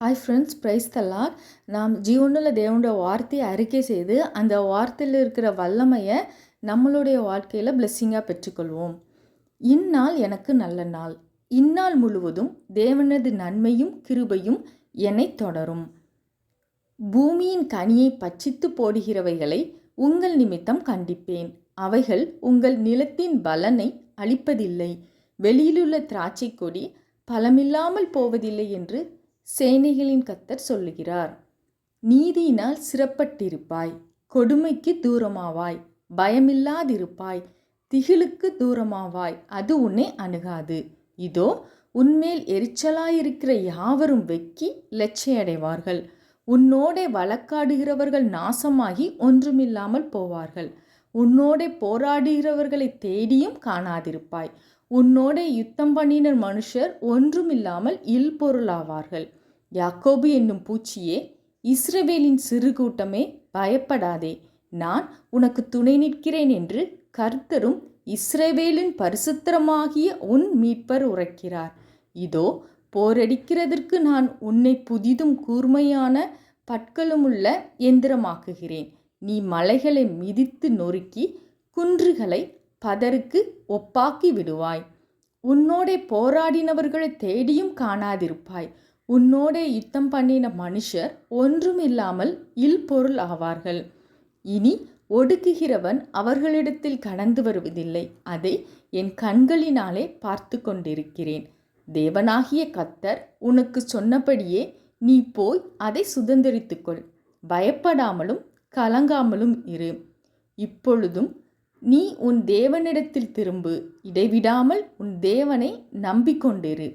Hi friends price தல்லார் நாம் ஜீவனில் தேவனுடைய வார்த்தையை அறிக்கை செய்து அந்த வார்த்தையில் இருக்கிற வல்லமையை நம்மளுடைய வாழ்க்கையில் பிளெஸ்ஸிங்காக பெற்றுக்கொள்வோம். இந்நாள் எனக்கு நல்ல நாள். இந்நாள் முழுவதும் தேவனது நன்மையும் கிருபையும் என்னை தொடரும். பூமியின் கனியை பச்சித்து போடுகிறவைகளை உங்கள் நிமித்தம் கண்டிப்பேன். அவைகள் உங்கள் நிலத்தின் பலனை அளிப்பதில்லை வெளியிலுள்ள திராட்சை கொடி பலமில்லாமல் போவதில்லை என்று சேனைகளின் கத்தர் சொல்லுகிறார் நீதியினால் சிறப்பட்டிருப்பாய் கொடுமைக்கு தூரமாவாய் பயமில்லாதிருப்பாய் திகிலுக்கு தூரமாவாய் அது உன்னை அணுகாது. இதோ உன்மேல் எரிச்சலாயிருக்கிற யாவரும் வெக்கி லட்சையடைவார்கள். உன்னோடே வழக்காடுகிறவர்கள் நாசமாகி ஒன்றுமில்லாமல் போவார்கள். உன்னோடே போராடுகிறவர்களை தேடியும் காணாதிருப்பாய். உன்னோடே யுத்தம் பண்ணின மனுஷர் ஒன்றுமில்லாமல் இல்பொருளாவார்கள். யாக்கோபு என்னும் பூச்சியே இஸ்ரவேலின் சிறு கூட்டமே பயப்படாதே. நான் உனக்கு துணை நிற்கிறேன் என்று கர்த்தரும் இஸ்ரவேலின் பரிசுத்திரமாகிய உன் மீட்பர் உரைக்கிறார். இதோ போரடிக்கிறதற்கு நான் உன்னை புதிதும் கூர்மையான பட்களுமுள்ள எந்திரமாக்குகிறேன். நீ மலைகளை மிதித்து நொறுக்கி குன்றுகளை பதருக்கு ஒப்பாக்கி விடுவாய். உன்னோடே போராடினவர்களை தேடியும் காணாதிருப்பாய். உன்னோடே யுத்தம் பண்ணின மனுஷர் ஒன்றுமில்லாமல் இல்பொருள் ஆவார்கள். இனி ஒடுக்குகிறவன் அவர்களிடத்தில் கடந்து வருவதில்லை. அதை என் கண்களினாலே பார்த்து கொண்டிருக்கிறேன். தேவனாகிய கத்தர் உனக்கு சொன்னபடியே நீ போய் அதை சுதந்திரித்துக்கொள் பயப்படாமலும் கலங்காமலும் இரு. இப்பொழுதும் நீ உன் தேவனிடத்தில் திரும்பு. இடைவிடாமல் உன் தேவனை நம்பிக்கொண்டிரு.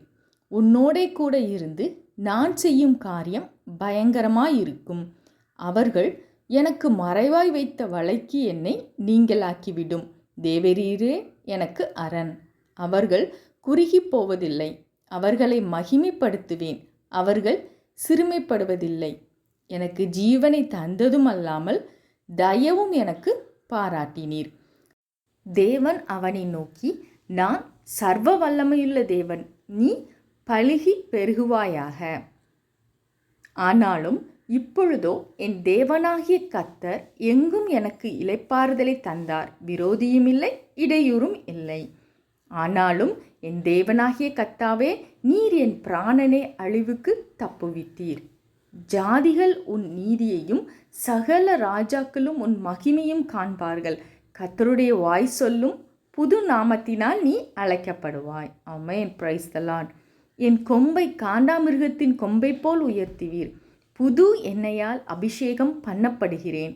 உன்னோடே கூட இருந்து நான் செய்யும் காரியம் பயங்கரமாயிருக்கும். அவர்கள் எனக்கு மறைவாய் வைத்த வலைக்கு என்னை நீங்களாக்கிவிடும். தேவரீரே எனக்கு அரண் அவர்கள் குறுகி போவதில்லை. அவர்களை மகிமைப்படுத்துவேன். அவர்கள் சிறுமைப்படுவதில்லை. எனக்கு ஜீவனை தந்ததும் அல்லாமல் தயவும் எனக்கு பாராட்டினீர். தேவன் அவனை நோக்கி நான் சர்வ வல்லமையுள்ள தேவன். நீ பழுகி பெருகுவாயாக. ஆனாலும் இப்பொழுதோ என் தேவனாகிய கத்தர் எங்கும் எனக்கு இலைப்பாறுதலை தந்தார். விரோதியும் இல்லை இடையூறும் இல்லை. ஆனாலும் என் தேவனாகிய கத்தாவே நீர் என் பிராணனை அழிவுக்கு தப்புவித்தீர் ஜாதிகள் உன் நீதியையும் சகல ராஜாக்களும் உன் மகிமையும் காண்பார்கள். கத்தருடைய வாய் சொல்லும் புது நாமத்தினால் நீ அழைக்கப்படுவாய். அமேன் பிரைஸ் தலான் என் கொம்பை காண்டாமிருகத்தின் கொம்பை போல் உயர்த்துவீர். புது எண்ணெயால் அபிஷேகம் பண்ணப்படுகிறேன்.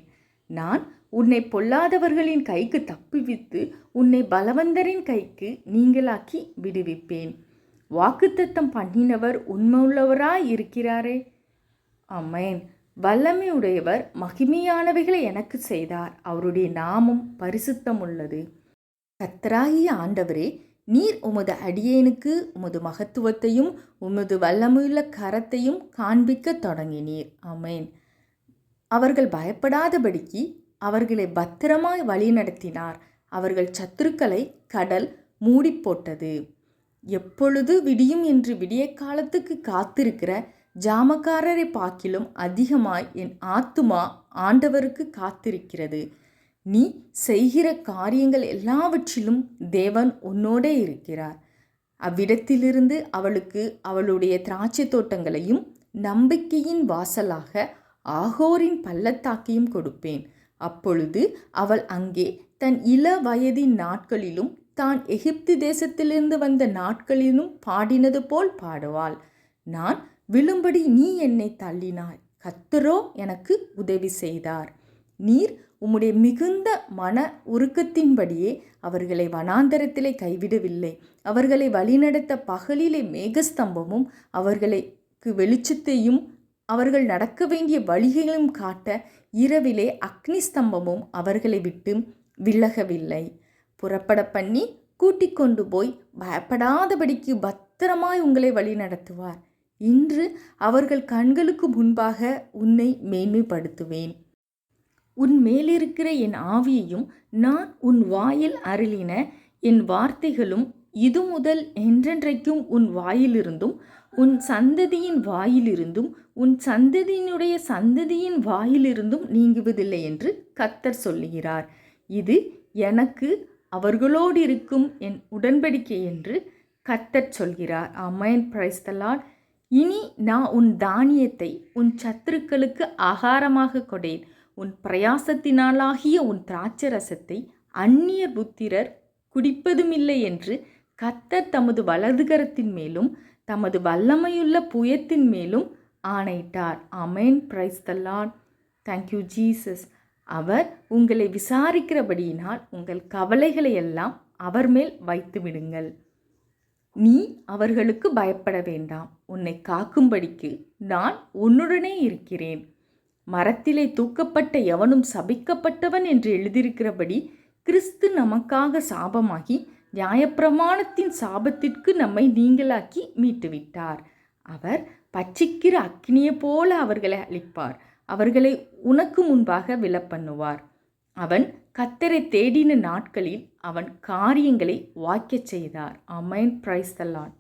நான் உன்னை பொல்லாதவர்களின் கைக்கு தப்புவித்து உன்னை பலவந்தரின் கைக்கு நீங்களாக்கி விடுவிப்பேன். வாக்குத்தத்தம் பண்ணினவர் உண்மையுள்ளவராய் இருக்கிறாரே அம்மேன் வல்லமை உடையவர் மகிமையானவைகளை எனக்கு செய்தார். அவருடைய நாமம் பரிசுத்தம் உள்ளது கத்தராகிய ஆண்டவரே நீர் உமது அடியேனுக்கு உமது மகத்துவத்தையும் உமது வல்லமையுள்ள கரத்தையும் காண்பிக்க தொடங்கினீர். அமேன் அவர்கள் பயப்படாதபடிக்கு அவர்களை பத்திரமாய் வழிநடத்தினார் அவர்கள் சத்துருக்களை கடல் மூடி போட்டது. எப்பொழுது விடியும் என்று விடிய காலத்துக்கு காத்திருக்கிற ஜாமக்காரரை பார்க்கிலும் அதிகமாய் என் ஆத்துமா ஆண்டவருக்கு காத்திருக்கிறது. நீ செய்கிற காரியங்கள் எல்லாவற்றிலும் தேவன் உன்னோடே இருக்கிறார். அவ்விடத்திலிருந்து அவளுக்கு அவளுடைய திராட்சை தோட்டங்களையும் நம்பிக்கையின் வாசலாக ஆகோரின் பள்ளத்தாக்கையும் கொடுப்பேன். அப்பொழுது அவள் அங்கே தன் இள வயதின் நாட்களிலும் தான் எகிப்து தேசத்திலிருந்து வந்த நாட்களிலும் பாடினது போல் பாடுவாள். நான் விழும்படி நீ என்னை தள்ளினாய். கத்தரோ எனக்கு உதவி செய்தார். நீர் உம்முடைய மிகுந்த மன உருக்கத்தின்படியே அவர்களை வனாந்தரத்திலே கைவிடவில்லை. அவர்களை வழிநடத்த பகலிலே மேகஸ்தம்பமும் அவர்களுக்கு வெளிச்சத்தையும் அவர்கள் நடக்க வேண்டிய வழிகளையும் காட்ட இரவிலே அக்னி ஸ்தம்பமும் அவர்களை விட்டு விலகவில்லை. புறப்பட பண்ணி கூட்டிக் கொண்டு போய் பயப்படாதபடிக்கு பத்திரமாய் உங்களை வழி நடத்துவார் இன்று அவர்கள் கண்களுக்கு முன்பாக உன்னை மேன்மைப்படுத்துவேன். உன் மேலிருக்கிற என் ஆவியையும் நான் உன் வாயில் அருளின என் வார்த்தைகளும் இது முதல் என்றென்றைக்கும் உன் வாயிலிருந்தும் உன் சந்ததியின் வாயிலிருந்தும் உன் சந்ததியினுடைய சந்ததியின் வாயிலிருந்தும் நீங்குவதில்லை என்று கத்தர் சொல்லுகிறார். இது எனக்கு அவர்களோடு இருக்கும் என் உடன்படிக்கை என்று கத்தர் சொல்கிறார். அமேன் பிரைஸ்தலால் இனி நான் உன் தானியத்தை உன் சத்துருக்களுக்கு ஆகாரமாக கொடேன் உன் பிரயாசத்தினாலாகிய உன் திராட்சரசத்தை அந்நியர் புத்திரர் குடிப்பதுமில்லை என்று கத்தர் தமது வலதுகரத்தின் மேலும் தமது வல்லமையுள்ள புயத்தின் மேலும் ஆணையிட்டார். Amen praise the lord thank you Jesus அவர் உங்களை விசாரிக்கிறபடியினால் உங்கள் கவலைகளை எல்லாம் அவர் மேல் வைத்து விடுங்கள் நீ அவர்களுக்கு பயப்பட வேண்டாம். உன்னை காக்கும்படிக்கு நான் உன்னுடனே இருக்கிறேன். மரத்திலே தூக்கப்பட்ட எவனும் சபிக்கப்பட்டவன் என்று எழுதியிருக்கிறபடி கிறிஸ்து நமக்காக சாபமாகி நியாயப்பிரமாணத்தின் சாபத்திற்கு நம்மை நீங்களாக்கி மீட்டுவிட்டார். அவர் பச்சிக்கிற அக்னியை போல அவர்களை அழிப்பார். அவர்களை உனக்கு முன்பாக விலப்பண்ணுவார். அவன் கத்தரை தேடின நாட்களில் அவன் காரியங்களை வாய்க்கச் செய்தார். Amine price தலான்